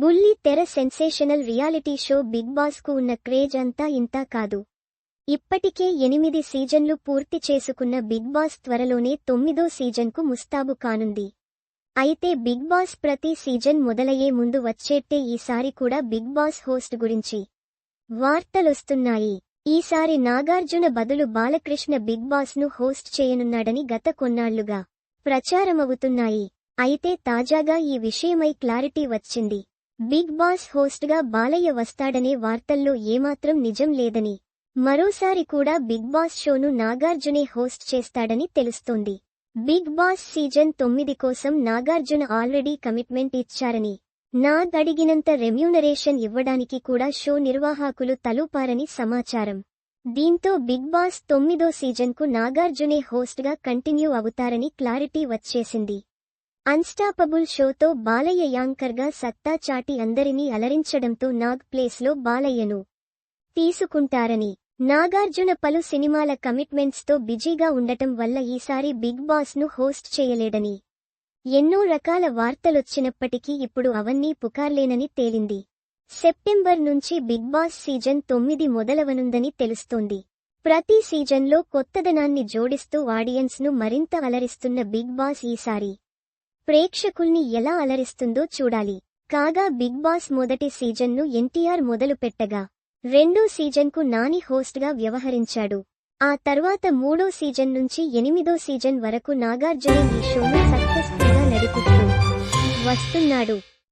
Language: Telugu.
బుల్లి తెర సెన్సేషనల్ రియాలిటీ షో బిగ్ బాస్కు ఉన్న క్రేజ్ అంతా ఇంతా కాదు. ఇప్పటికే ఎనిమిది సీజన్లు పూర్తి చేసుకున్న బిగ్ బాస్ త్వరలోనే తొమ్మిదో సీజన్కు ముస్తాబు కానుంది. అయితే బిగ్ బాస్ ప్రతి సీజన్ మొదలయ్యే ముందు వచ్చేట్టే ఈసారి కూడా బిగ్ బాస్ హోస్ట్ గురించి వార్తలొస్తున్నాయి. ఈసారి నాగార్జున బదులు బాలకృష్ణ బిగ్ బాస్ను హోస్ట్ చేయనున్నాడని గత కొన్నాళ్ళుగా ప్రచారమవుతున్నాయి. అయితే తాజాగా ఈ విషయమై క్లారిటీ వచ్చింది. బిగ్ బాస్ హోస్ట్గా బాలయ్య వస్తాడనే వార్తల్లో ఏమాత్రం నిజం లేదని మరోసారి కూడా బిగ్ బాస్ షోను నాగార్జునే హోస్ట్ చేస్తాడని తెలుస్తోంది. బిగ్ బాస్ సీజన్ తొమ్మిది కోసం నాగార్జున ఆల్రెడీ కమిట్మెంట్ ఇచ్చారని నాగ్ అడిగినంత రెమ్యూనరేషన్ ఇవ్వడానికి కూడా షో నిర్వాహకులు తలూపారని సమాచారం. దీంతో బిగ్ బాస్ తొమ్మిదో సీజన్కు నాగార్జునే హోస్ట్గా కంటిన్యూ అవుతారని క్లారిటీ వచ్చేసింది. అన్స్టాపబుల్ షోతో బాలయ్య యాంకర్గా సత్తా చాటి అందరినీ అలరించడంతో నాగ్ ప్లేస్లో బాలయ్యను తీసుకుంటారని. నాగార్జున పలు సినిమాల కమిట్మెంట్స్తో బిజీగా ఉండటం వల్ల ఈసారి బిగ్ బాస్ను హోస్ట్ చేయలేడని. ఎన్నో రకాల వార్తలొచ్చినప్పటికీ ఇప్పుడు అవన్నీ పుకార్లేనని తేలింది. సెప్టెంబర్ నుంచి బిగ్ బాస్ సీజన్ తొమ్మిది మొదలవనుందని తెలుస్తోంది. ప్రతి సీజన్లో కొత్తదనాన్ని జోడిస్తూ ఆడియన్స్ను మరింత అలరిస్తున్న బిగ్ బాస్ ఈసారి ప్రేక్షకుల్ని ఎలా అలరిస్తుందో చూడాలి. కాగా బిగ్ బాస్ మొదటి సీజన్ను ఎన్టీఆర్ మొదలుపెట్టగా రెండో సీజన్కు నాని హోస్ట్గా వ్యవహరించాడు. ఆ తర్వాత మూడో సీజన్ నుంచి ఎనిమిదో సీజన్ వరకు నాగార్జున ఈ షోను సక్సెస్ఫుల్గా నడిపిస్తూ వస్తున్నాడు.